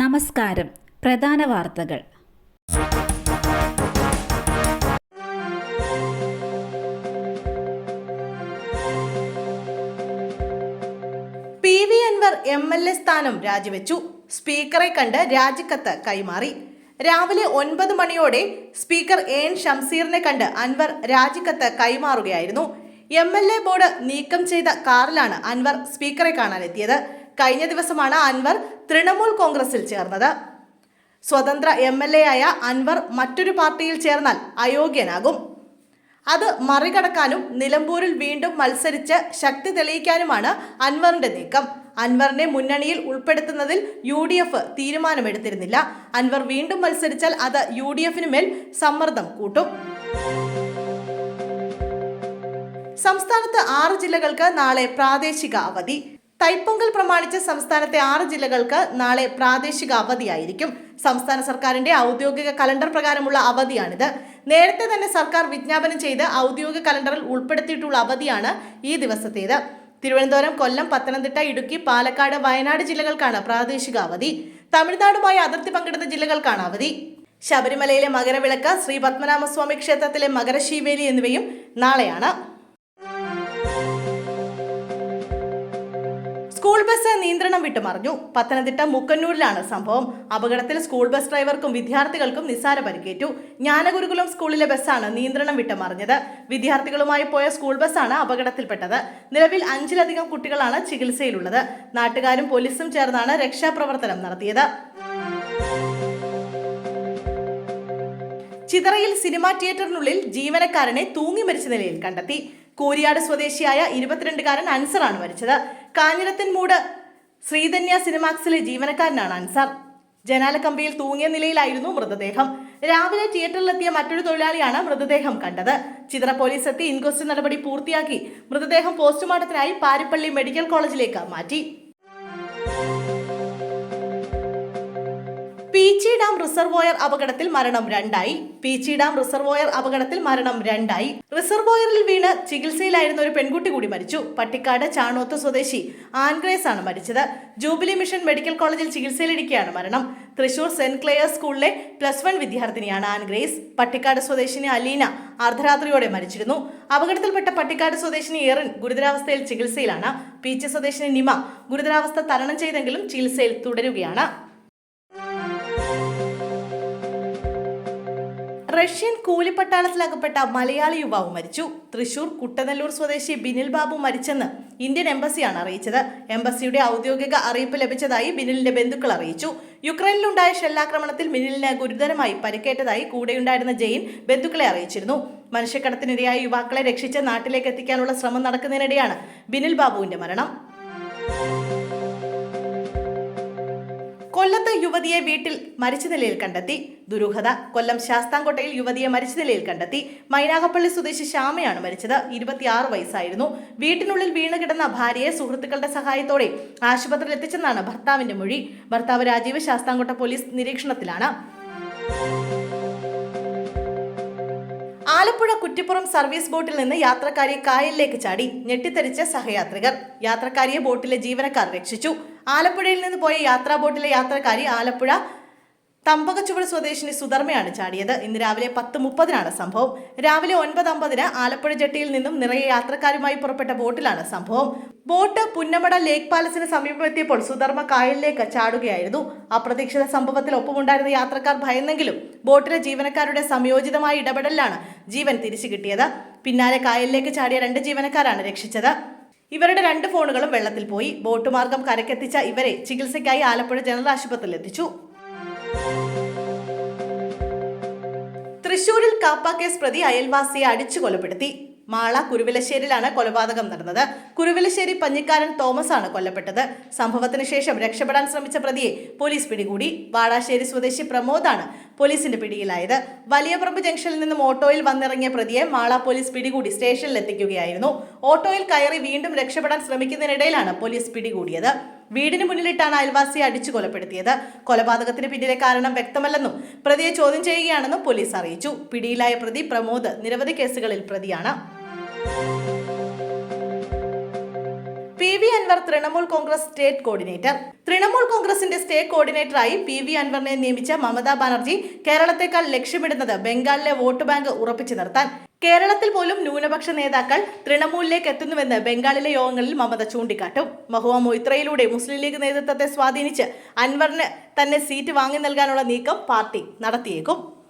നമസ്കാരം. പ്രധാന വാർത്തകൾ. P V Anvar M L A സ്ഥാനം രാജിവെച്ചു. സ്പീക്കറെ കണ്ട് രാജിക്കത്ത് കൈമാറി. രാവിലെ ഒൻപത് മണിയോടെ സ്പീക്കർ എൻ ഷംസീറിനെ കണ്ട് അൻവർ രാജിക്കത്ത് കൈമാറുകയായിരുന്നു. എം എൽ എ ബോർഡ് നീക്കം ചെയ്ത കാറിലാണ് അൻവർ സ്പീക്കറെ കാണാനെത്തിയത്. കഴിഞ്ഞ ദിവസമാണ് അൻവർ തൃണമൂൽ കോൺഗ്രസിൽ ചേർന്നത്. സ്വതന്ത്ര എം എൽ എ ആയ അൻവർ മറ്റൊരു പാർട്ടിയിൽ ചേർന്നാൽ അയോഗ്യനാകും. അത് മറികടക്കാനും നിലമ്പൂരിൽ വീണ്ടും മത്സരിച്ച് ശക്തി തെളിയിക്കാനുമാണ് അൻവറിന്റെ നീക്കം. അൻവറിനെ മുന്നണിയിൽ ഉൾപ്പെടുത്തുന്നതിൽ യു ഡി എഫ് തീരുമാനമെടുത്തിരുന്നില്ല. അൻവർ വീണ്ടും മത്സരിച്ചാൽ അത് യു ഡി എഫിന് മേൽ സമ്മർദ്ദം കൂട്ടും. സംസ്ഥാനത്ത് ആറ് ജില്ലകൾക്ക് നാളെ പ്രാദേശിക അവധി. തൈപ്പൊങ്കൽ പ്രമാണിച്ച് സംസ്ഥാനത്തെ ആറ് ജില്ലകൾക്ക് നാളെ പ്രാദേശിക അവധിയായിരിക്കും. സംസ്ഥാന സർക്കാരിന്റെ ഔദ്യോഗിക കലണ്ടർ പ്രകാരമുള്ള അവധിയാണിത്. നേരത്തെ തന്നെ സർക്കാർ വിജ്ഞാപനം ചെയ്ത് ഔദ്യോഗിക കലണ്ടറിൽ ഉൾപ്പെടുത്തിയിട്ടുള്ള അവധിയാണ് ഈ ദിവസത്തേത്. തിരുവനന്തപുരം കൊല്ലം പത്തനംതിട്ട ഇടുക്കി പാലക്കാട് വയനാട് ജില്ലകൾക്കാണ് പ്രാദേശിക അവധി. തമിഴ്നാടുമായി അതിർത്തി പങ്കിടുന്ന ജില്ലകൾക്കാണ് അവധി. ശബരിമലയിലെ മകരവിളക്ക് ശ്രീ പത്മനാഭസ്വാമി ക്ഷേത്രത്തിലെ മകരശീവേലി എന്നിവയും നാളെയാണ്. ബസ് നിയന്ത്രണം വിട്ടു മറിഞ്ഞു പത്തനംതിട്ട മുക്കന്നൂരിലാണ് സംഭവം. അപകടത്തിൽ സ്കൂൾ ബസ് ഡ്രൈവർക്കും വിദ്യാർത്ഥികൾക്കും നിസ്സാര പരിക്കേറ്റു. ജ്ഞാനഗുരുകുലം സ്കൂളിലെ ബസ്സാണ് നിയന്ത്രണം വിട്ട് മറിഞ്ഞത് വിദ്യാർത്ഥികളുമായി പോയ സ്കൂൾ ബസ്സാണ് അപകടത്തിൽപ്പെട്ടത്. നിലവിൽ അഞ്ചിലധികം കുട്ടികളാണ് ചികിത്സയിലുള്ളത്. നാട്ടുകാരും പോലീസും ചേർന്നാണ് രക്ഷാപ്രവർത്തനം നടത്തിയത്. ചിതറയിൽ സിനിമാ തിയേറ്ററിനുള്ളിൽ ജീവനക്കാരനെ തൂങ്ങി മരിച്ച നിലയിൽ കണ്ടെത്തി. കൂരിയാട് സ്വദേശിയായ ഇരുപത്തിരണ്ടുകാരൻ അൻസറാണ് മരിച്ചത്. കാഞ്ഞിരത്തിൻമൂട് ശ്രീധന്യ സിനിമാക്സിലെ ജീവനക്കാരനാണ് അൻസർ. ജനാലക്കമ്പിയിൽ തൂങ്ങിയ നിലയിലായിരുന്നു മൃതദേഹം. രാവിലെ തിയേറ്ററിലെത്തിയ മറ്റൊരു തൊഴിലാളിയാണ് മൃതദേഹം കണ്ടത്. ചിത്ര പോലീസ് എത്തി ഇൻക്വസ്റ്റ് നടപടി പൂർത്തിയാക്കി മൃതദേഹം പോസ്റ്റ്മോർട്ടത്തിനായി പാരിപ്പള്ളി മെഡിക്കൽ കോളേജിലേക്ക് മാറ്റി. പീച്ചി ഡാം റിസർവോയർ അപകടത്തിൽ മരണം രണ്ടായി. പീച്ചി ഡാം റിസർവോയർ അപകടത്തിൽ മരണം രണ്ടായി. റിസർവോയറിൽ വീണ് ചികിത്സയിലായിരുന്ന ഒരു പെൺകുട്ടി കൂടി മരിച്ചു. പട്ടിക്കാട് ചാണോത്ത് സ്വദേശി ആൻഗ്രേസ് ആണ് മരിച്ചത്. ജൂബിലി മിഷൻ മെഡിക്കൽ കോളേജിൽ ചികിത്സയിലിരിക്കെയാണ് മരണം. തൃശൂർ സെന്റ് ക്ലെയർ സ്കൂളിലെ പ്ലസ് വൺ വിദ്യാർത്ഥിനിയാണ് ആൻഗ്രേസ്. പട്ടിക്കാട് സ്വദേശിനി അലീന അർദ്ധരാത്രിയോടെ മരിച്ചിരുന്നു. അപകടത്തിൽപ്പെട്ട പട്ടിക്കാട് സ്വദേശിനി എറിൻ ഗുരുതരാവസ്ഥയിൽ ചികിത്സയിലാണ്. പീച്ചി സ്വദേശിനി നിമ ഗുരുതരാവസ്ഥ തരണം ചെയ്തെങ്കിലും ചികിത്സയിൽ തുടരുകയാണ്. റഷ്യൻ കൂലിപ്പട്ടാളത്തിലകപ്പെട്ട മലയാളി യുവാവ് മരിച്ചു. തൃശൂർ കുട്ടനല്ലൂർ സ്വദേശി ബിനിൽ ബാബു മരിച്ചെന്ന് ഇന്ത്യൻ എംബസിയാണ് അറിയിച്ചത്. എംബസിയുടെ ഔദ്യോഗിക അറിയിപ്പ് ലഭിച്ചതായി ബിനിലിന്റെ ബന്ധുക്കൾ അറിയിച്ചു. യുക്രൈനിലുണ്ടായ ഷെല്ലാക്രമണത്തിൽ ബിനിലിന് ഗുരുതരമായി പരിക്കേറ്റതായി കൂടെയുണ്ടായിരുന്ന ജെയിൻ ബന്ധുക്കളെ അറിയിച്ചിരുന്നു. മനുഷ്യക്കടത്തിനിരയായ യുവാക്കളെ രക്ഷിച്ച് നാട്ടിലേക്ക് എത്തിക്കാനുള്ള ശ്രമം നടക്കുന്നതിനിടെയാണ് ബിനിൽ ബാബുവിന്റെ മരണം. കൊല്ലത്ത് യുവതിയെ വീട്ടിൽ മരിച്ച നിലയിൽ കണ്ടെത്തി. ദുരൂഹത. കൊല്ലം ശാസ്താംകോട്ടയിൽ യുവതിയെ മരിച്ച നിലയിൽ കണ്ടെത്തി. മൈനാകപ്പള്ളി സ്വദേശി ശ്യാമയാണ് മരിച്ചത്. ഇരുപത്തിയാറ് വയസ്സായിരുന്നു. വീട്ടിനുള്ളിൽ വീണ് കിടന്ന ഭാര്യയെ സുഹൃത്തുക്കളുടെ സഹായത്തോടെ ആശുപത്രിയിൽ എത്തിച്ചെന്നാണ് ഭർത്താവിന്റെ മൊഴി. ഭർത്താവ് രാജീവ് ശാസ്താംകോട്ട പോലീസ് നിരീക്ഷണത്തിലാണ്. ആലപ്പുഴ കുറ്റിപ്പുറം സർവീസ് ബോട്ടിൽ നിന്ന് യാത്രക്കാരെ കായലിലേക്ക് ചാടി. ഞെട്ടിത്തെറിച്ച സഹയാത്രികർ. യാത്രക്കാരിയെ ബോട്ടിലെ ജീവനക്കാർ രക്ഷിച്ചു. ആലപ്പുഴയിൽ നിന്ന് പോയ യാത്രാ ബോട്ടിലെ യാത്രക്കാരി ആലപ്പുഴ തമ്പകച്ചുവട് സ്വദേശിനി സുധർമ്മയാണ് ചാടിയത്. ഇന്ന് രാവിലെ പത്ത് മുപ്പതിനാണ് സംഭവം. രാവിലെ ഒൻപത് അമ്പതിന് ആലപ്പുഴ ജെട്ടിയിൽ നിന്നും നിറയെ യാത്രക്കാരുമായി പുറപ്പെട്ട ബോട്ടിലാണ് സംഭവം. ബോട്ട് പുന്നമട ലേക്ക് പാലസിന് സമീപമെത്തിയപ്പോൾ സുധർമ്മ കായലിലേക്ക് ചാടുകയായിരുന്നു. അപ്രതീക്ഷിത സംഭവത്തിൽ ഒപ്പമുണ്ടായിരുന്ന യാത്രക്കാർ ഭയന്നെങ്കിലും ബോട്ടിലെ ജീവനക്കാരുടെ സംയോജിതമായ ഇടപെടലിലാണ് ജീവൻ തിരിച്ചു കിട്ടിയത് പിന്നാലെ കായലിലേക്ക് ചാടിയ രണ്ട് ജീവനക്കാരാണ് രക്ഷിച്ചത്. ഇവരുടെ രണ്ട് ഫോണുകളും വെള്ളത്തിൽ പോയി. ബോട്ട് മാർഗം കരക്കെത്തിച്ച ഇവരെ ചികിത്സയ്ക്കായി ആലപ്പുഴ ജനറൽ ആശുപത്രിയിൽ എത്തിച്ചു. തൃശൂരിൽ കാപ്പ കേസ് പ്രതി അയൽവാസിയെ അടിച്ചു കൊലപ്പെടുത്തി മാള കുരുവിലശ്ശേരിയിലാണ് കൊലപാതകം നടന്നത്. കുരുവിലശ്ശേരി പഞ്ഞിക്കാരൻ തോമസ് ആണ് കൊല്ലപ്പെട്ടത്. സംഭവത്തിന് ശേഷം രക്ഷപ്പെടാൻ ശ്രമിച്ച പ്രതിയെ പോലീസ് പിടികൂടി. വാടാശ്ശേരി സ്വദേശി പ്രമോദാണ് പോലീസിന്റെ പിടിയിലായത്. വലിയപറമ്പ് ജംഗ്ഷനിൽ നിന്നും ഓട്ടോയിൽ വന്നിറങ്ങിയ പ്രതിയെ മാള പോലീസ് പിടികൂടി സ്റ്റേഷനിൽ എത്തിക്കുകയായിരുന്നു. ഓട്ടോയിൽ കയറി വീണ്ടും രക്ഷപ്പെടാൻ ശ്രമിക്കുന്നതിനിടയിലാണ് പോലീസ് പിടികൂടിയത്. വീടിന് മുന്നിലിട്ടാണ് അയൽവാസിയെ അടിച്ചു കൊലപ്പെടുത്തിയത് കൊലപാതകത്തിന് പിന്നിലെ കാരണം വ്യക്തമല്ലെന്നും പ്രതിയെ ചോദ്യം ചെയ്യുകയാണെന്നും പോലീസ് അറിയിച്ചു. പിടിയിലായ പ്രതി പ്രമോദ് നിരവധി കേസുകളിൽ പ്രതിയാണ്. P V Anvar Trinamool Congress state coordinator. Trinamool കോൺഗ്രസിന്റെ സ്റ്റേറ്റ് കോർഡിനേറ്ററായി പി വി അൻവറിനെ നിയമിച്ച മമതാ ബാനർജി കേരളത്തെക്കാൾ ലക്ഷ്യമിടുന്നത് ബംഗാളിലെ വോട്ട് ബാങ്ക് ഉറപ്പിച്ചു നിർത്താൻ. കേരളത്തിൽ പോലും ന്യൂനപക്ഷ നേതാക്കൾ തൃണമൂലിലേക്ക് എത്തുന്നുവെന്ന് ബംഗാളിലെ യോഗങ്ങളിൽ മമത ചൂണ്ടിക്കാട്ടും. മഹുവ മൊയ്ത്രയിലൂടെ മുസ്ലിം ലീഗ് നേതൃത്വത്തെ സ്വാധീനിച്ച് അൻവറിന് തന്നെ സീറ്റ് വാങ്ങി നൽകാനുള്ള നീക്കം പാർട്ടി നടത്തിയേക്കും.